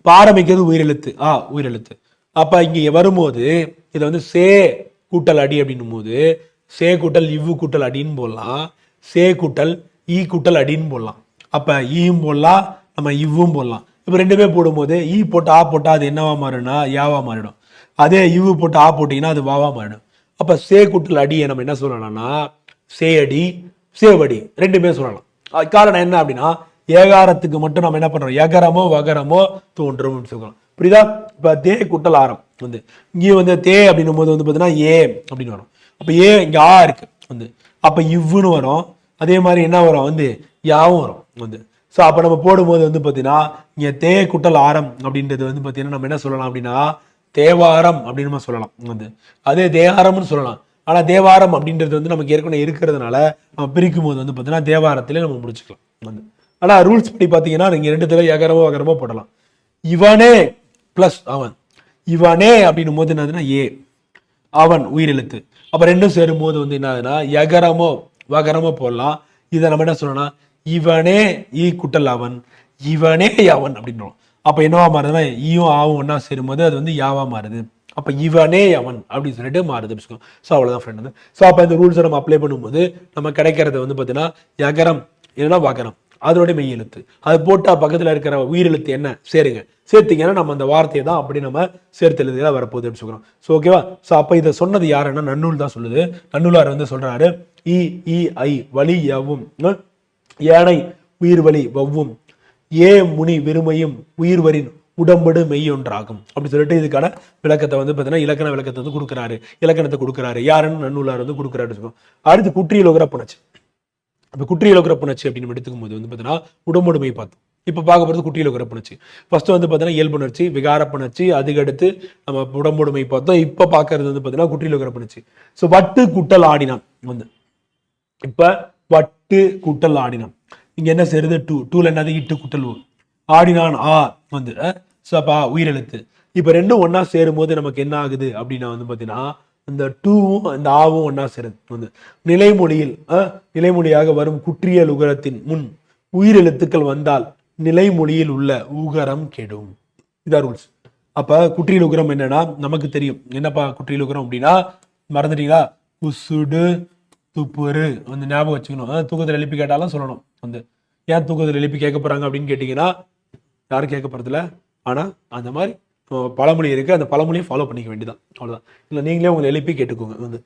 இப்ப ஆரம்பிக்கிறது உயிரெழுத்து. ஆ உயிரெழுத்து. அப்போ இங்கே வரும்போது இதை வந்து சே கூட்டல் அடி அப்படின்னும் போது சே கூட்டல் இவ்வு கூட்டல் அடின்னு போடலாம். சே கூட்டல் ஈ கூட்டல் அடின்னு போடலாம். அப்போ ஈயும் போடலாம் நம்ம இவ்வும் போடலாம். இப்போ ரெண்டுமே போடும்போது ஈ போட்டு ஆ போட்டால் அது என்னவா மாறும்னா யாவா மாறிடும். அதே இவ்வு போட்டு ஆ போட்டிங்கன்னா அது வாவா மாறிடும். அப்போ சே கூட்டல் அடியை நம்ம என்ன சொல்லலாம்னா சே அடி சேவடி ரெண்டுமே சொல்லலாம். காரணம் என்ன அப்படின்னா ஏகாரத்துக்கு மட்டும் நம்ம என்ன பண்ணுறோம் ஏகரமோ வகரமோ தோன்றும் சொல்லலாம் புரியுதா? இப்போ தே குட்டல் ஆரம். வந்து இங்கே வந்து தே அப்படின்னும் போது வந்து பார்த்தீங்கன்னா ஏ அப்படின்னு வரும். அப்போ ஏ இங்கே ஆ இருக்கு. வந்து அப்போ இவ்வுன்னு வரும். அதே மாதிரி என்ன வரும்? வந்து யாவும் வரும். வந்து ஸோ அப்போ நம்ம போடும்போது வந்து பார்த்தீங்கன்னா இங்கே தே குட்டல் ஆரம் அப்படின்றது வந்து பார்த்தீங்கன்னா நம்ம என்ன சொல்லலாம் அப்படின்னா தேவாரம் அப்படின்னு நம்ம சொல்லலாம். வந்து அதே தேவாரம்னு சொல்லலாம். ஆனால் தேவாரம் அப்படின்றது வந்து நமக்கு ஏற்கனவே இருக்கிறதுனால நம்ம பிரிக்கும் போது வந்து பார்த்தீங்கன்னா தேவாரத்திலே நம்ம முடிச்சுக்கலாம். வந்து ஆனால் ரூல்ஸ் படி பார்த்தீங்கன்னா நீங்கள் ரெண்டு தடவை ஏகரமோ அகரமோ போடலாம். இவனே ப்ளஸ் அவன். இவனே அப்படின்னும் போது என்னதுன்னா ஏ. அவன் உயிரெழுத்து. அப்ப ரெண்டும் சேரும்போது வந்து என்ன ஆகுதுன்னா வகரமோ போடலாம். இதை நம்ம என்ன சொல்லணும்னா இவனே ஈ குட்டல் அவன் இவனே அவன் அப்படின்றோம் அப்ப என்னவா மாறுதுன்னா ஈயும் ஆவும் ஒண்ணா சேரும்போது அது வந்து யாவா மாறுது. அப்ப இவனே அவன் அப்படின்னு சொல்லிட்டு மாறுது ஸோ அவ்வளவுதான் ஃப்ரெண்ட் வந்து. ஸோ அப்ப இந்த ரூல்ஸை நம்ம அப்ளை பண்ணும்போது நம்ம கிடைக்கிறது வந்து பார்த்தீங்கன்னா எகரம் இல்லைன்னா வகரம். அதோட மெய் எழுத்து. அது போட்டா பக்கத்துல இருக்கிற உயிரெழுத்து என்ன? சேருங்க. சேர்த்தீங்கன்னா நம்ம அந்த வார்த்தையை தான் அப்படி நம்ம சேர்த்து எழுதியெல்லாம் வரப்போகுது அப்படின்னு சொல்றோம் ஸோ ஓகேவா ஸோ அப்போ இதை சொன்னது யாருன்னா நன்னூல் தான் சொல்லுது. நன்னூலார் வந்து சொல்றாரு இ இ ஐ வலி யவும். ஏனை உயிர் வலி வவ்வும். ஏ முனி வெறுமையும் உயிர்வரின் உடம்படு மெய்யொன்றாகும். அப்படி சொல்லிட்டு இதுக்கான விளக்கத்தை வந்து பார்த்தீங்கன்னா இலக்கண விளக்கத்தை வந்து கொடுக்குறாரு. இலக்கணத்தை கொடுக்குறாரு. யாருன்னு நன்னூலார் வந்து கொடுக்குறாரு சொல்லுவோம் அடுத்து குற்றியலோகர புணச்சு இப்போ குற்றியலோகர குறப்புணர்ச்சி அப்படின்னு நம்ம எடுத்துக்கும் போது வந்து பார்த்தீங்கன்னா உடம்புடுமையை பார்த்தோம். இப்போ பார்க்க போகிறது குற்றியலோகர குறப்புணர்ச்சி ஃபஸ்ட்டு வந்து பார்த்தீங்கன்னா இயல்புணர்ச்சி விகாரப்புணர்ச்சி அதுக்கடுத்து நம்ம உடம்புடுமை பார்த்தோம். இப்போ பார்க்கறது வந்து பார்த்தீங்கன்னா குட்டியில் குறப்புணர்ச்சி ஸோ வட்டு குட்டல் ஆடினான் வந்து. இப்போ வட்டு குட்டல் ஆடினான். இங்கே என்ன செய்யறது டூ. டூல என்னது? இட்டு குட்டல் ஊ ஆடினான் ஆ வந்து. ஸோ அப்பா உயிரெழுத்து. இப்போ ரெண்டும் ஒண்ணா சேரும்போது நமக்கு என்ன ஆகுது? அப்படின்னா வந்து பார்த்தீங்கன்னா இந்த டூவும் இந்த ஆவும் ஒன்றா சேருது வந்து நிலைமொழியில் நிலைமொழியாக வரும் குற்றியல் உகரத்தின் முன் உயிரெழுத்துக்கள் வந்தால் நிலைமொழியில் உள்ள உகரம் கெடும். இதான் ரூல்ஸ் அப்ப குற்றியல் உகரம் என்னன்னா நமக்கு தெரியும். என்னப்பா குற்றியல் உகரம் அப்படின்னா மறந்துட்டீங்களா? உசுடு துப்புரு. வந்து ஞாபகம் வச்சுக்கணும். தூக்கத்தில் எழுப்பி கேட்டாலும் சொல்லணும். வந்து ஏன் தூக்கத்தில் எழுப்பி கேட்க போறாங்க அப்படின்னு கேட்டிங்கன்னா யாரும் கேட்க போறதில்ல. ஆனா அந்த மாதிரி பழமொழி இருக்குது அந்த பழமொழியை ஃபாலோ பண்ணிக்க வேண்டியதான் அவ்வளோதான் இல்லை நீங்களே உங்களை எழுப்பி கேட்டுக்கோங்க வந்து.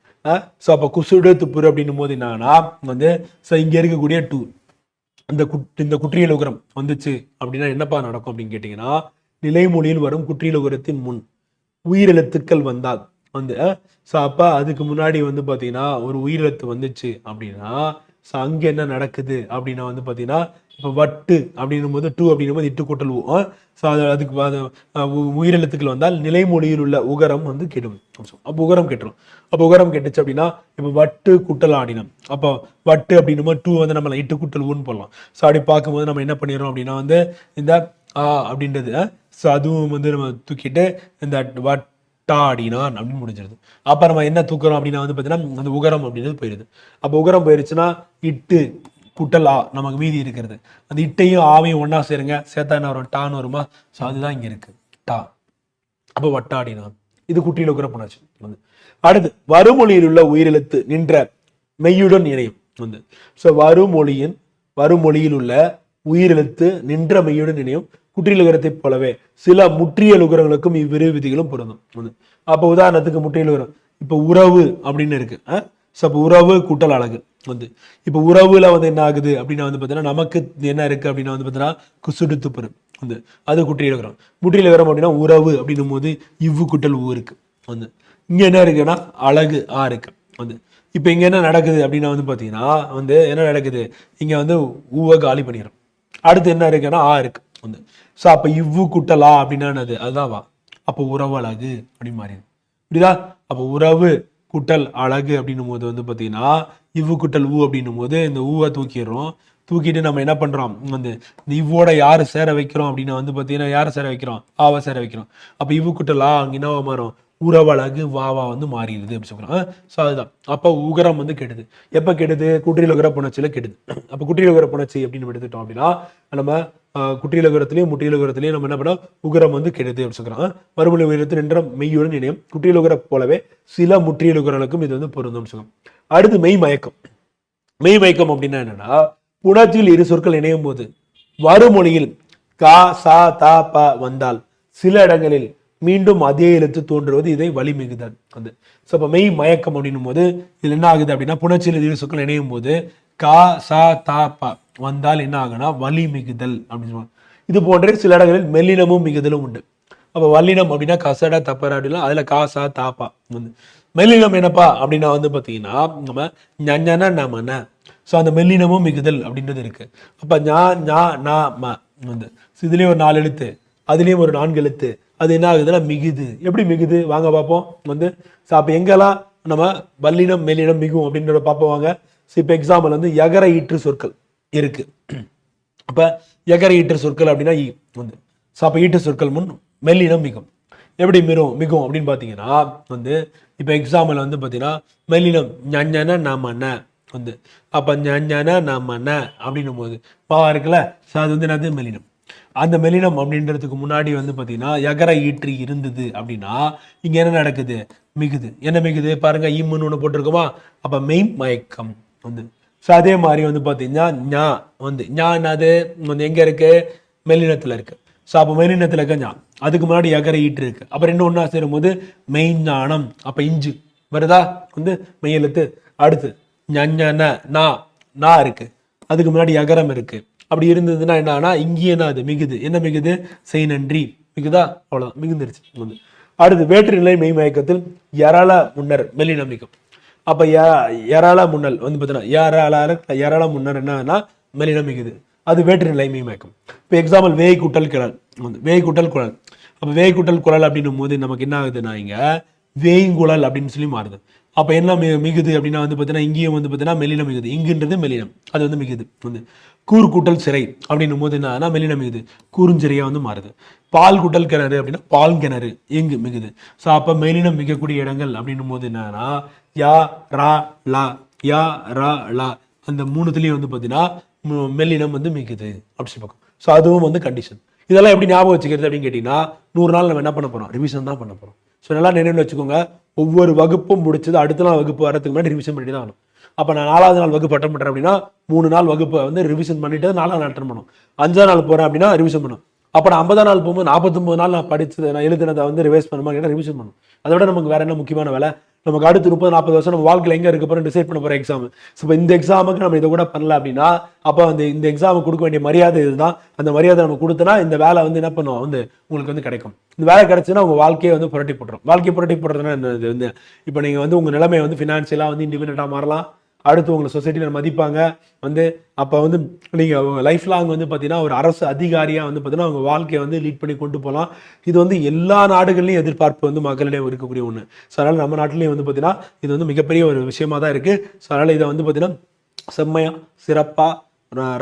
ஸோ அப்போ குசுடு துப்புரு அப்படின்னும் போது என்னன்னா வந்து ஸோ இங்கே இருக்கக்கூடிய டூ இந்த குட் இந்த குற்றியல் உகரம் வந்துச்சு அப்படின்னா என்னப்பா நடக்கும் அப்படின்னு கேட்டிங்கன்னா நிலைமொழியில் வரும் குற்றியல் உகரத்தின் முன் உயிரெழுத்துக்கள் வந்தால் வந்து ஸோ அப்போ அதுக்கு முன்னாடி வந்து பார்த்தீங்கன்னா ஒரு உயிரெழுத்து வந்துச்சு அப்படின்னா ஸோ அங்கே என்ன நடக்குது அப்படின்னா வந்து பார்த்தீங்கன்னா இப்போ வட்டு அப்படின்னும் போது டூ அப்படின்னும் போது இட்டு கூட்டல் ஸோ அது அதுக்கு அது, உ- உயிரெழுத்துக்கள் வந்தால் நிலைமொழியில் உள்ள உகரம் வந்து கெடும். அப்போ உகரம் கெட்டுரும். அப்போ உகரம் கெட்டுச்சு அப்படின்னா இப்போ வட்டு குட்டல் ஆடினம். அப்போ வட்டு அப்படின்னும் போது டூ வந்து நம்மளை இட்டு குட்டல் ஊன்னு போடலாம். ஸோ அப்படி பார்க்கும்போது நம்ம என்ன பண்ணிடுறோம் அப்படின்னா வந்து இந்த ஆ அப்படின்றது ஸோ அதுவும் வந்து நம்ம தூக்கிட்டு இந்த வட் வட்டாடினான் அப்படின்னு முடிஞ்சிருது. அப்போ நம்ம என்ன தூக்குறோம் அப்படின்னா வந்து பார்த்தீங்கன்னா அந்த உகரம் அப்படின்றது போயிடுது அப்போ உகரம் போயிருச்சுன்னா இட்டு குட்டல் ஆ நமக்கு மீதி இருக்கிறது. அந்த இட்டையும் ஆவையும் ஒன்றா சேருங்க. சேர்த்தா என்ன வரும்? டான்னு வருமா? ஸோ அதுதான் இங்கே இருக்கு. டா. அப்போ வட்டாடினான். இது குட்டியில் உகர போனாச்சு. வந்து. அடுத்து வருமொழியில் உள்ள உயிரெழுத்து நின்ற மெய்யுடன் இணையும். வந்து. ஸோ வருமொழியின் வருமொழியில் உள்ள உயிரெழுத்து நின்ற மெய்யுடன் இணையும். குற்றியலுகரத்தைப் போலவே சில முற்றியலுகரங்களுக்கும் இவ்விரு விதிகளும் பொருந்தும். அப்போ உதாரணத்துக்கு முற்றியலுகரம். இப்போ உறவு அப்படின்னு இருக்கு. ஸோ அப்போ உறவு கூட்டல் அழகு. வந்து. இப்போ உறவுல வந்து என்ன ஆகுது அப்படின்னா வந்து பார்த்தீங்கன்னா நமக்கு என்ன இருக்கு அப்படின்னா வந்து பார்த்தீங்கன்னா குசுடுத்து வந்து. அது குற்றியலுகரம். முற்றியலுகரம் அப்படின்னா உறவு அப்படின்னும் போது இவ்வு குட்டல் ஊ இருக்கு. வந்து. இங்க என்ன இருக்குன்னா அழகு ஆ இருக்கு. வந்து. இப்போ இங்க என்ன நடக்குது அப்படின்னா வந்து பார்த்தீங்கன்னா வந்து என்ன நடக்குது? இங்க வந்து ஊவை காலி பண்ணிடும் அடுத்து என்ன இருக்குன்னா ஆ இருக்கு. வந்து. ஸோ அப்போ இவ்வு குட்டலா அப்படின்னா என்னது அதுதான் வா அப்போ உறவு அழகு அப்படின்னு மாறிடுது புரியுதா? அப்போ உறவு குட்டல் அழகு அப்படின்னும் போது வந்து பார்த்தீங்கன்னா இவ்வு குட்டல் ஊ அப்படின்னும் போது இந்த ஊவை தூக்கிடுறோம். தூக்கிட்டு நம்ம என்ன பண்றோம்? வந்து இந்த இவ்வோட யார் சேர வைக்கிறோம் அப்படின்னா வந்து பார்த்தீங்கன்னா யாரை சேர வைக்கிறோம்? ஆவை சேர வைக்கிறோம். அப்போ இவ்வு குட்டலா ஆ மாறும்? உறவழகு வாவா வந்து மாறிடுது அப்படின்னு சொல்றோம் ஸோ அதுதான். அப்போ உகரம் வந்து கெடுது. எப்போ கெடுது? குற்றியல் உகர புணர்ச்சியில் கெடுது. அப்போ குற்றியல் உகர புணர்ச்சி அப்படின்னு எடுத்துட்டோம் அப்படின்னா நம்ம குற்றியல் உயரத்திலையும் முற்றியல் உயரத்திலையும் நம்ம என்ன பண்ணோம்? உகரம் வந்து கெடுது அப்படின்னு சொல்றோம் மறுமொழி உயரத்தில் நின்ற மெய்யுடன் இணையம். குற்றியல் உகர போலவே சில முற்றியல் உகரங்களுக்கும் இது வந்து பொருந்தும் சொல்லுவோம் அடுத்து மெய் மயக்கம். மெய் மயக்கம் அப்படின்னா என்னன்னா புணர்ச்சியில் இரு சொற்கள் இணையும் போது மறுமொழியில் கா சா தா ப வந்தால் சில இடங்களில் மீண்டும் அதே எழுத்து தோன்றுவது இதை வலிமிகுதல் வந்து ஸோ அப்போ மெய் மயக்கம் அப்படின்னும் போது இதில் என்ன ஆகுது அப்படின்னா புணர்ச்சியில் இரு சொற்கள் இணையும் போது கா சா தா ப வந்தால் என்ன ஆகுனா வலி மிகுதல் அப்படின்னு சொல்லுவாங்க. இது போன்ற சில இடங்களில் மெல்லினமும் மிகுதலும் உண்டு. அப்போ வல்லினம் அப்படின்னா கசட தப்பரா அப்படின்னா அதில் காசா தாப்பா வந்து. மெல்லினம் என்னப்பா அப்படின்னா வந்து பார்த்தீங்கன்னா நம்ம ஞன நமன ஸோ அந்த மெல்லினமும் மிகுதல் அப்படின்றது இருக்கு. அப்போ ஞா ஞா நா ம வந்து. இதுலேயும் ஒரு நாலு எழுத்து அதுலேயும் ஒரு நான்கு எழுத்து. அது என்ன ஆகுதுன்னா மிகுது. எப்படி மிகுது? வாங்க பார்ப்போம் வந்து ஸோ அப்போ எங்கெல்லாம் நம்ம வல்லினம் மெல்லினம் மிகும் அப்படின்றத பார்ப்போம் வாங்க. ஸோ இப்போ எக்ஸாம்பிள் வந்து எகர ஈற்று சொற்கள். இருக்கு. அப்போ எகர ஈட்டு சொற்கள் அப்படின்னா ஈ வந்து. ஸோ அப்போ ஈட்டு சொற்கள் முன் மெல்லினம் மிகும். எப்படி மிரும் மிகும் அப்படின்னு பார்த்தீங்கன்னா வந்து இப்போ எக்ஸாம்பிள் வந்து பார்த்தீங்கன்னா மெல்லினம் ஞன நமன வந்து. அப்போ ஞன நமன அப்படின்னும் போது பாவம் இருக்குல்ல? ஸோ அது வந்து என்னது? மெல்லினம். அந்த மெல்லினம் அப்படின்றதுக்கு முன்னாடி வந்து பார்த்தீங்கன்னா எகர ஈற்று இருந்தது அப்படின்னா இங்கே என்ன நடக்குது? மிகுது. என்ன மிகுது? பாருங்க இம்முன்னு ஒன்று போட்டிருக்குமா? அப்போ மெய் மயக்கம் வந்து. ஸோ அதே மாதிரி வந்து பார்த்தீங்கன்னா ஞா வந்து ஞா என்னது வந்து எங்கே இருக்கு? மெல்லினத்தில் இருக்கு. ஸோ அப்போ மெல்லினத்தில் இருக்க ஞா. அதுக்கு முன்னாடி எகர ஈட்டு இருக்கு. அப்புறம் இன்னும் ஒன்றா சேரும்போது மெய்ஞானம் அப்போ இஞ்சு. வருதா? வந்து மெய்யெழுத்து அடுத்து ஞன நா நா இருக்கு. அதுக்கு முன்னாடி எகரம் இருக்கு. அப்படி இருந்ததுன்னா என்னன்னா இங்கேயே என்ன அது மிகுது. என்ன மிகுது? செய் நன்றி. மிகுதா? அவ்வளோதான் மிகுந்துருச்சு. வந்து. அடுத்து வேற்று நிலை மெய் மயக்கத்தில் எரள முன்னர் மெல்லினம் மிகும் அப்போ ய- எராள முன்னல்? வந்து பார்த்தீங்கன்னா ஏராள எராள முன்னர் என்னன்னா மெலினம் மிகுது. அது வேற்று நிலை மயக்கம். இப்போ எக்ஸாம்பிள் வேய் குட்டல் கிழல். வந்து வேய் குட்டல் குழல். அப்போ வேய் குட்டல் குழல் அப்படின்னும் போது நமக்கு என்ன ஆகுதுன்னா இங்கே வேய்ங்குழல் அப்படின்னு சொல்லி மாறுது. அப்போ என்ன மி- மிகுது அப்படின்னா வந்து பார்த்தீங்கன்னா இங்கேயும் வந்து பார்த்தீங்கன்னா மெலினம் மிகுது. இங்குன்றது மெலினம் அது வந்து மிகுது. வந்து கூர் கூட்டல் சிறை அப்படின்னும் போது என்னன்னா மெலினம் மிகுது. கூறுஞ்சிறையா வந்து மாறுது. பால் கூட்டல் கிணறு அப்படின்னா பால் கிணறு. இங்கு மிகுது. ஸோ அப்போ மெலினம் மிகக்கூடிய இடங்கள் அப்படின்னும் போது என்னன்னா யா ரா லா யா ரா லா அந்த மூணுத்துலேயும் வந்து பார்த்தீங்கன்னா மெல்லினம் வந்து மிக்குது அப்படி சொல்லி பார்க்கும் ஸோ அதுவும் வந்து கண்டிஷன் இதெல்லாம் எப்படி ஞாபகம் வச்சுக்கிறது அப்படின்னு கேட்டிங்கன்னா நூறு நாள் நம்ம என்ன பண்ண போகிறோம் ரிவிஷன் தான் பண்ண போகிறோம் ஸோ நல்லா நினைவில் வச்சுக்கோங்க. ஒவ்வொரு வகுப்பும் முடிச்சது அடுத்த நாள் வகுப்பு வரதுக்கு முன்னாடி ரிவிஷன் பண்ணி தான் ஆகணும். அப்போ நான் நாலாவது நாள் வகுப்பு அட்டன் பண்ணுறேன் அப்படின்னா மூணு நாள் வகுப்பை வந்து ரிவிஷன் பண்ணிட்டு நாலாவது நாள் அட்டன் பண்ணணும். அஞ்சாவது நாள் போகிறேன் அப்படின்னா ரிவிஷன் பண்ணும் அப்போ நான் ஐம்பதாம் நாள் போகும்போது நாற்பத்தொம்பது நாள் நான் படித்தது நான் எழுதினதை வந்து ரிவைஸ் பண்ணுமா கேட்டால் ரிவிஷன் பண்ணும் அதை விட நமக்கு வேறு என்ன முக்கியமான வேலை? நமக்கு அடுத்து முப்பது நாற்பது வருஷம் நம்ம வாழ்க்கையில் எங்கே இருக்க போகிறோம் டிசைட் பண்ண போகிற எக்ஸாம் ஸோ இப்போ இந்த எக்ஸாமுக்கு நம்ம இதை கூட பண்ணல அப்படின்னா அப்போ அந்த இந்த எக்ஸாமுக்கு கொடுக்க வேண்டிய மரியாதை இதுதான் அந்த மரியாதை நம்ம கொடுத்தனா இந்த வேலை வந்து என்ன பண்ணுவோம் வந்து உங்களுக்கு வந்து கிடைக்கும். இந்த வேலை கிடைச்சுன்னா உங்கள் வாழ்க்கையை வந்து புரட்டி போட்டுரும். வாழ்க்கையை புரட்டி போடுறதுன்னா என்ன இது வந்து இப்போ நீங்கள் வந்து உங்கள் நிலைமை வந்து ஃபினான்ஷியலாக வந்து இண்டிபெண்ட்டாக மாறலாம். அடுத்து உங்களை சொசைட்டியில் மதிப்பாங்க. வந்து அப்போ வந்து நீங்கள் லைஃப் லாங் வந்து பார்த்தீங்கன்னா ஒரு அரசு அதிகாரியாக வந்து பார்த்தீங்கன்னா உங்கள் வாழ்க்கையை வந்து லீட் பண்ணி கொண்டு போகலாம். இது வந்து எல்லா நாடுகள்லையும் எதிர்பார்ப்பு வந்து மக்களிடையே இருக்கக்கூடிய ஒன்று ஸோ அதனால் நம்ம நாட்டிலையும் வந்து பார்த்தீங்கன்னா இது வந்து மிகப்பெரிய ஒரு விஷயமா தான் இருக்குது ஸோ அதனால் இதை வந்து பார்த்தீங்கன்னா செம்மையாக சிறப்பாக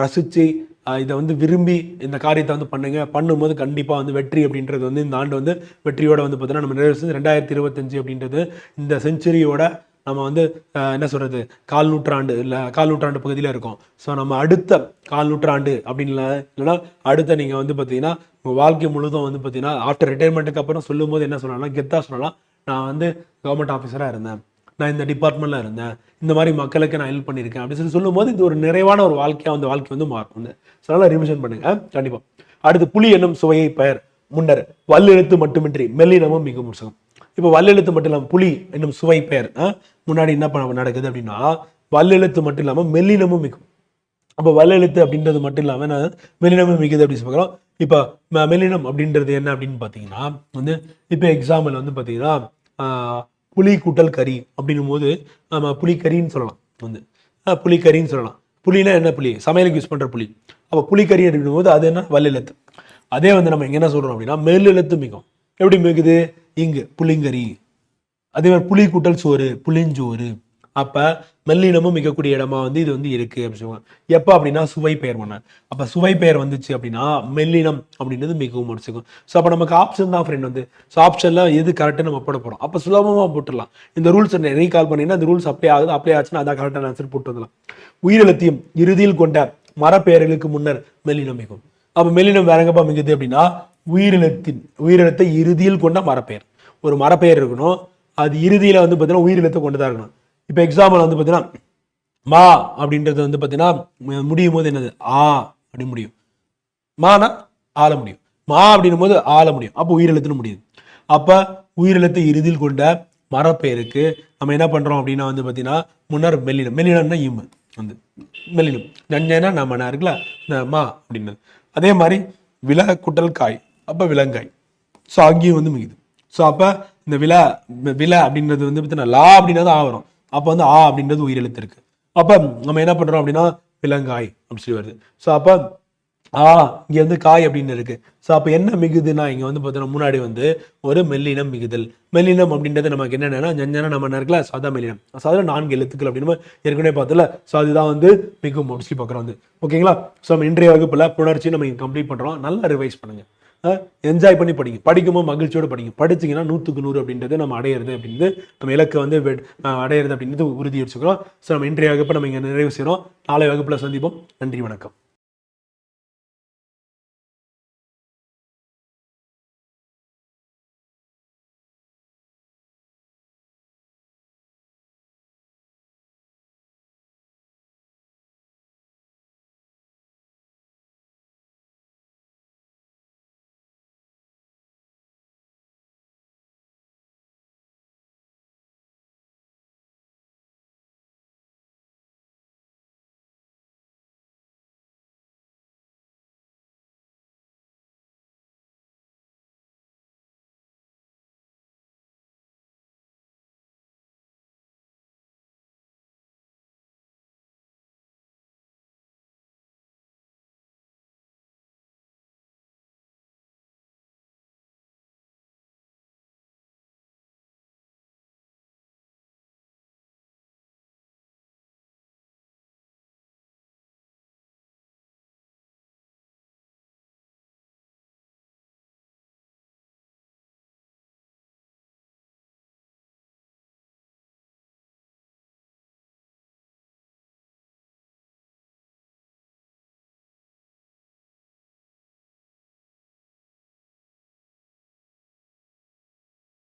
ரசித்து இதை வந்து விரும்பி இந்த காரியத்தை வந்து பண்ணுங்க. பண்ணும்போது கண்டிப்பாக வந்து வெற்றி அப்படின்றது வந்து இந்த ஆண்டு வந்து வெற்றியோட வந்து பார்த்தீங்கன்னா நம்ம நிறைவு செஞ்சு ரெண்டாயிரத்தி இருபத்தஞ்சு அப்படின்றது இந்த செஞ்சுரியோட நம்ம வந்து என்ன சொல்றது கால் நூற்றாண்டு இல்லை கால் நூற்றாண்டு பகுதியில் இருக்கோம். ஸோ நம்ம அடுத்த கால் நூற்றாண்டு அப்படின்னு இல்லைன்னா அடுத்த நீங்கள் வந்து பார்த்தீங்கன்னா உங்கள் வாழ்க்கை முழுதும் வந்து பார்த்தீங்கன்னா ஆஃப்டர் ரிட்டைர்மெண்ட்டுக்கு அப்புறம் சொல்லும்போது என்ன சொல்லலாம் கெத்தா சொல்லலாம். நான் வந்து கவர்மெண்ட் ஆஃபீஸராக இருந்தேன். நான் இந்த டிபார்ட்மெண்ட்ல இருந்தேன். இந்த மாதிரி மக்களுக்கு நான் ஹெல்ப் பண்ணியிருக்கேன். அப்படின்னு சொல்லி சொல்லும்போது இது ஒரு நிறைவான ஒரு வாழ்க்கையா வந்து வாழ்க்கை வந்து மாறும். ஸோ அதனால ரிவிஷன் பண்ணுங்க. கண்டிப்பா. அடுத்து புலி என்னும் சுவையை பெயர். முன்னர் வல்லெழுத்து மட்டுமின்றி மெல்லினமும் மிக முசகம் இப்போ வல்லெழுத்து மட்டும் இல்லாமல் புலி என்னும் சுவை பெயர் முன்னாடி என்ன பண்ண நடக்குது அப்படின்னா வல்லெழுத்து மட்டும் இல்லாமல் மெல்லினமும் மிகும் அப்போ வல்லெழுத்து அப்படின்றது மட்டும் இல்லாமல் நான் மெல்லினமும் மிகுது அப்படின்னு பார்க்குறோம் இப்போ ம- மெல்லினம் அப்படின்றது என்ன அப்படின்னு பார்த்தீங்கன்னா வந்து இப்போ எக்ஸாம்பிள் வந்து பார்த்தீங்கன்னா புளி புலி கூட்டல் கறி அப்படின்னும் போது நம்ம புலிக்கறின்னு சொல்லலாம் வந்து. புளிக்கறின்னு புலிக்கறின்னு சொல்லலாம். புலினா என்ன புலி? சமையலுக்கு யூஸ் பண்ணுற புலி. அப்போ புலிக்கறி அப்படின்னும் போது அது என்ன? வல்லெழுத்து. அதே வந்து நம்ம இங்க என்ன சொல்கிறோம் அப்படின்னா மெல்லெழுத்து மிகும் எப்படி மிகுது இங்கு புளிங்கரி அதே மாதிரி புளி கூட்டல் சோறு புளிஞ்சோறு. அப்ப மெல்லினமும் மிகக்கூடிய இடமா வந்து இது வந்து இருக்கு அப்படின்னு சொல்லுவாங்க. எப்போ அப்படின்னா சுவை பெயர் பண்ண அப்போ சுவை பெயர் வந்துச்சு அப்படின்னா மெல்லினம் அப்படின்றது மிகவும் முடிச்சுக்கும் ஸோ அப்போ நமக்கு ஆப்ஷன் தான் ஃப்ரெண்ட் வந்து. ஸோ ஆப்ஷன்ல எது கரெக்டாக நம்ம போட போகிறோம் அப்போ சுலபமாக போட்டுடலாம். இந்த ரூல்ஸ் ரீகால் பண்ணீங்கன்னா இந்த ரூல்ஸ் அப்ளை ஆகுது அப்ளை ஆச்சுன்னா அதான் கரெக்டான ஆன்சர் போட்டு வந்துடலாம். உயிரெழுத்தையும் இறுதியில் கொண்ட மரப்பெயர்களுக்கு முன்னர் மெல்லினம் மிகும் அப்போ மெல்லினம் வேறங்கப்பா மிகுது அப்படின்னா உயிரிழத்தின் உயிரிழத்தை இறுதியில் கொண்ட மரப்பெயர். ஒரு மரப்பெயர் இருக்கணும். அது இறுதியில் வந்து பார்த்தீங்கன்னா உயிரிழத்தை கொண்டுதான் இருக்கணும். இப்போ எக்ஸாம்பிள் வந்து பார்த்தீங்கன்னா மா அப்படின்றது வந்து பார்த்தீங்கன்னா முடியும் போது என்னது? ஆ அப்படி முடியும். மானா ஆள முடியும். மா அப்படின்னும் போது ஆள முடியும். அப்போ உயிரெழுத்துன்னு முடியுது அப்போ உயிரிழத்தை இறுதியில் கொண்ட மரப்பெயருக்கு நம்ம என்ன பண்றோம் அப்படின்னா வந்து பார்த்தீங்கன்னா முன்னர் மெல்லினம். மெல்லினம்னா இம்மு வந்து மெல்லினம். நஞ்சனா நம்ம இருக்குல்ல? மா அப்படின்னது அதே மாதிரி வில குட்டல் காய். அப்ப விலங்காய். ஸோ அங்கேயும் வந்து மிகுது. ஸோ அப்போ இந்த வில வில அப்படின்றது வந்து பார்த்தீங்கன்னா லா அப்படின்றது ஆ வரும். அப்போ வந்து ஆ அப்படின்றது உயிரெழுத்து இருக்கு அப்போ நம்ம என்ன பண்றோம் அப்படின்னா விலங்காய் அப்படின்னு சொல்லி வருது. ஸோ அப்போ ஆ இங்கே வந்து காய் அப்படின்னு இருக்கு. ஸோ அப்போ என்ன மிகுதுன்னா இங்க வந்து பார்த்தோன்னா முன்னாடி வந்து ஒரு மெல்லினம் மிகுதல். மெல்லினம் அப்படின்றது நமக்கு என்னென்னா ஜஞ்சனா நம்ம இருக்கல சாதா மெல்லினம். சாதா நான்கு எழுத்துக்கள் அப்படின்னு ஏற்கனவே பார்த்தல ஸோ அதுதான் வந்து மிகவும் முடிச்சு பார்க்குறோம் வந்து ஓகேங்களா ஸோ நம்ம இன்றைய வகுப்பில் புணர்ச்சி நம்ம கம்ப்ளீட் பண்ணுறோம் நல்லா ரிவைஸ் பண்ணுங்க. என்ஜாய் பண்ணி படிங்க. படிக்கும்போது மகிழ்ச்சியோட படிங்க. படிச்சீங்கன்னா நூற்றுக்கு நூறு அப்படின்றது நம்ம அடையிறது அப்படின்றது நம்ம இலக்கை வந்து அடையிறது அப்படின்றது உறுதி வச்சுக்கிறோம் ஸோ நம்ம இன்றைய வகுப்பை நம்ம இங்கே நிறைவு செய்கிறோம் நாளை வகுப்பில் சந்திப்போம். நன்றி வணக்கம்.